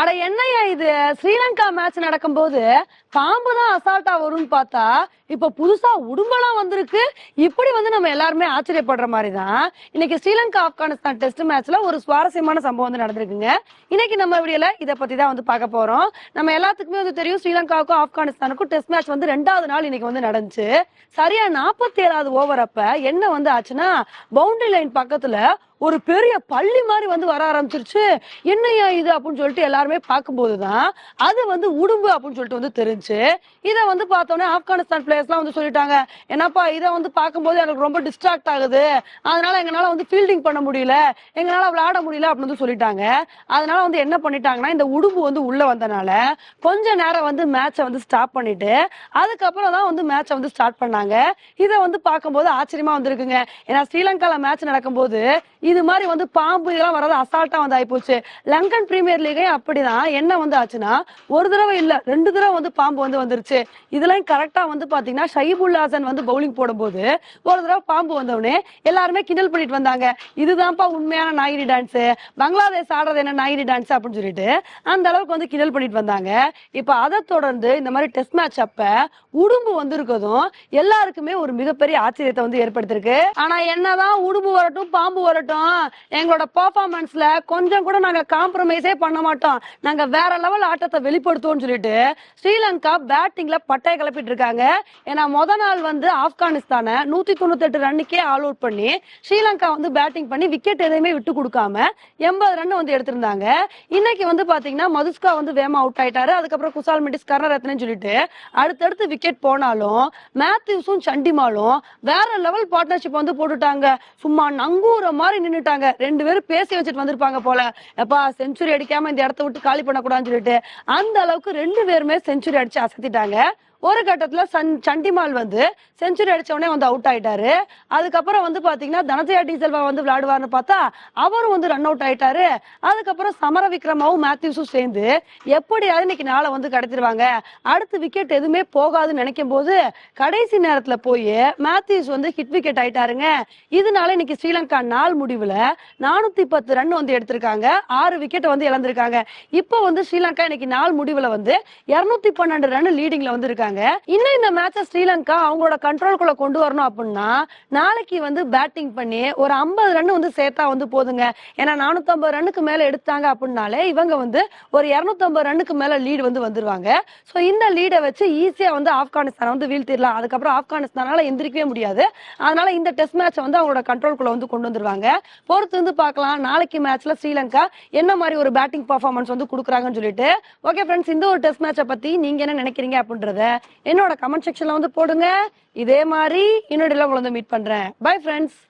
அட என்னய்யா இது? ஸ்ரீலங்கா மேட்ச் நடக்கும்போது பாம்பு தான் அசால்ட்டா வரும்னு பார்த்தா இப்ப புதுசா உடும்பெல்லாம் வந்திருக்கு. இப்படி வந்து நம்ம எல்லாருமே ஆச்சரியப்படுற மாதிரி தான் இன்னைக்கு ஸ்ரீலங்கா ஆப்கானிஸ்தான் டெஸ்ட் மேட்ச்ல ஒரு சுவாரஸ்யமான சம்பவம் வந்து நடந்திருக்குங்க. இன்னைக்கு நம்ம வீடியோல இதை பத்தி தான் வந்து பார்க்க போறோம். நம்ம எல்லாத்துக்குமே வந்து தெரியும் ஸ்ரீலங்காவுக்கும் ஆப்கானிஸ்தானுக்கும் டெஸ்ட் மேட்ச் வந்து ரெண்டாவது நாள் இன்னைக்கு வந்து நடந்துச்சு. சரியா நாற்பத்தி ஏழாவது ஓவர் அப்ப என்ன வந்து ஆச்சுன்னா பவுண்டரி லைன் பக்கத்துல ஒரு பெரிய பள்ளி மாதிரி வந்து வர ஆரம்பிச்சிருச்சு. என்னையா இது அப்படின்னு சொல்லிட்டு எல்லாருமே பார்க்கும்போது தான் அது வந்து உடும்பு அப்படின்னு சொல்லிட்டு வந்து தெரிஞ்சு இதை வந்து பார்த்தோன்னே ஆப்கானிஸ்தான் பிளேயர்ஸ்லாம் வந்து சொல்லிட்டாங்க. என்னப்பா இதை வந்து பார்க்கும்போது எனக்கு ரொம்ப டிஸ்ட்ராக்ட் ஆகுது. அதனால எங்களால வந்து ஃபீல்டிங் பண்ண முடியல. எங்களால விளையாட முடியல அப்படின்னு வந்து சொல்லிட்டாங்க. அதனால வந்து என்ன பண்ணிட்டாங்கன்னா இந்த உடும்பு வந்து உள்ள வந்தனால கொஞ்ச நேரம் வந்து மேட்சை வந்து ஸ்டாப் பண்ணிட்டு அதுக்கப்புறம் தான் வந்து மேட்சை வந்து ஸ்டார்ட் பண்ணாங்க. இதை வந்து பார்க்கும்போது ஆச்சரியமா வந்திருக்குங்க. ஏன்னா ஸ்ரீலங்கால மேட்ச் நடக்கும்போது இது மாதிரி வந்து பாம்பு இதெல்லாம் வர்றது அசால்ட்டா வந்து ஆயிப்போச்சு. லங்கன் பிரீமியர் லீகே அப்படிதான் என்ன வந்து ஆச்சுன்னா ஒரு தடவை இல்ல ரெண்டு தடவை வந்து பாம்பு வந்து வந்துருச்சு. இதெல்லாம் கரெக்டா வந்து பாத்தீங்கன்னா ஷைபுல் ஹாசன் வந்து பவுலிங் போடும்போது ஒரு தடவை பாம்பு வந்தவுடனே எல்லாருமே கிண்டல் பண்ணிட்டு வந்தாங்க. இதுதான்ப்பா உண்மையான நாயினி டான்ஸ் பங்களாதேஷ் ஆடுறது என்ன நாயினி டான்ஸ் அப்படின்னு சொல்லிட்டு அந்த அளவுக்கு வந்து கிண்டல் பண்ணிட்டு வந்தாங்க. இப்ப அதை தொடர்ந்து இந்த மாதிரி டெஸ்ட் மேட்ச் அப்ப உடும்பு வந்திருக்கதும் எல்லாருக்குமே ஒரு மிகப்பெரிய ஆச்சரியத்தை வந்து ஏற்படுத்திருக்கு ஆனா என்னதான் உடும்பு வரட்டும் பாம்பு வரட்டும் எங்களோட பெர்ஃபார்மன்ஸ்ல கொஞ்சம் கூட நாங்க காம்ப்ரமைஸே பண்ண மாட்டோம். நாங்க வேற லெவல் ஆட்டத்தை வெளிப்படுத்துவோம்னு சொல்லிட்டு ஸ்ரீலங்கா பேட்டிங்ல பட்டைய கிளப்பிட்டு இருக்காங்க. ஏன்னா முத நாள் வந்து ஆப்கானிஸ்தானை நூத்தி தொண்ணூத்தி எட்டு ரன்னுக்கே ஆல் அவுட் பண்ணி ஸ்ரீலங்கா வந்து பேட்டிங் பண்ணி விக்கெட் எதையுமே விட்டு கொடுக்காம எண்பது ரன் வந்து எடுத்திருந்தாங்க. இன்னைக்கு வந்து பாத்தீங்கன்னா மதுஸ்கா வந்து வேமா அவுட் ஆயிட்டாரு. அதுக்கப்புறம் குசால் மெண்டிஸ் கர்ணரத்னு சொல்லிட்டு அடுத்தடுத்து விக்கெட் போனாலும் மேத்யூஸும் சண்டிமாலும் வேற லெவல் பார்ட்னர்ஷிப் வந்து போட்டுட்டாங்க. சும்மா நங்கூர மாதிரி நின்னுட்டாங்க. ரெண்டு பேரும் பேசி வச்சுட்டு வந்திருப்பாங்க போல. எப்பா செஞ்சுரி அடிக்காம இந்த இடத்த விட்டு காலி பண்ணக்கூடாதுன்னு சொல்லிட்டு. அந்த அளவுக்கு ரெண்டு பேருமே செஞ்சுரி அடிச்சு அசத்திட்டாங்க. ஒரு கட்டத்துல சன் சண்டிமால் வந்து செஞ்சுரி அடிச்ச உடனே வந்து அவுட் ஆயிட்டாரு. அதுக்கப்புறம் வந்து பாத்தீங்கன்னா தனஜயா டீசல்வா வந்து விளையாடுவார்னு பார்த்தா அவரும் வந்து ரன் அவுட் ஆயிட்டாரு. அதுக்கப்புறம் சமர விக்ரமாவும் மேத்யூஸும் சேர்ந்து எப்படியாவது இன்னைக்கு நாளை வந்து கடத்திடுவாங்க. அடுத்து விக்கெட் எதுவுமே போகாதுன்னு நினைக்கும் போது கடைசி நேரத்துல போய் மேத்யூஸ் வந்து ஹிட் விக்கெட் ஆயிட்டாருங்க. இதனால இன்னைக்கு ஸ்ரீலங்கா நாள் முடிவுல நானூத்தி பத்து ரன் வந்து எடுத்திருக்காங்க. ஆறு விக்கெட் வந்து இழந்திருக்காங்க. இப்போ வந்து ஸ்ரீலங்கா இன்னைக்கு நாள் முடிவுல வந்து இருநூத்தி பன்னெண்டு ரன் லீடிங்ல வந்து இருக்காங்க. இன்னும் இந்த மேட்சை ஸ்ரீலங்கா அவங்களோட கண்ட்ரோல்குள்ள கொண்டு வரணும் அப்படின்னா நாளைக்கு வந்து பேட்டிங் பண்ணி ஒரு ஐம்பது ரன் வந்து சேர்த்தா வந்து போதுங்க. ஏன்னா நானூத்தம்பது ரன்னுக்கு மேல எடுத்தாங்க அப்படின்னாலே இவங்க வந்து ஒரு இரநூத்தம்பது ரன்னுக்கு மேல லீடு வந்து வந்துருவாங்க. ஸோ இந்த லீடை வச்சு ஈஸியா வந்து ஆப்கானிஸ்தான் வந்து வீழ்த்திடலாம். அதுக்கப்புறம் ஆப்கானிஸ்தானால எந்திரிக்கவே முடியாது. அதனால இந்த டெஸ்ட் மேட்சை வந்து அவங்களோட கண்ட்ரோல்குள்ள வந்து கொண்டு வந்துருவாங்க. பொறுத்து வந்து பார்க்கலாம். நாளைக்கு மேட்ச்ல ஸ்ரீலங்கா என்ன மாதிரி ஒரு பேட்டிங் பர்ஃபார்மன்ஸ் வந்து கொடுக்குறாங்கன்னு சொல்லிட்டு. ஓகே ஃப்ரெண்ட்ஸ் இந்த ஒரு டெஸ்ட் மேட்சை பத்தி நீங்க என்ன நினைக்கிறீங்க அப்படின்றத என்னோட கமெண்ட் செக்ஷன்ல வந்து போடுங்க. இதே மாதிரி இன்னொரு உங்களை வந்து மீட் பண்றேன். Bye friends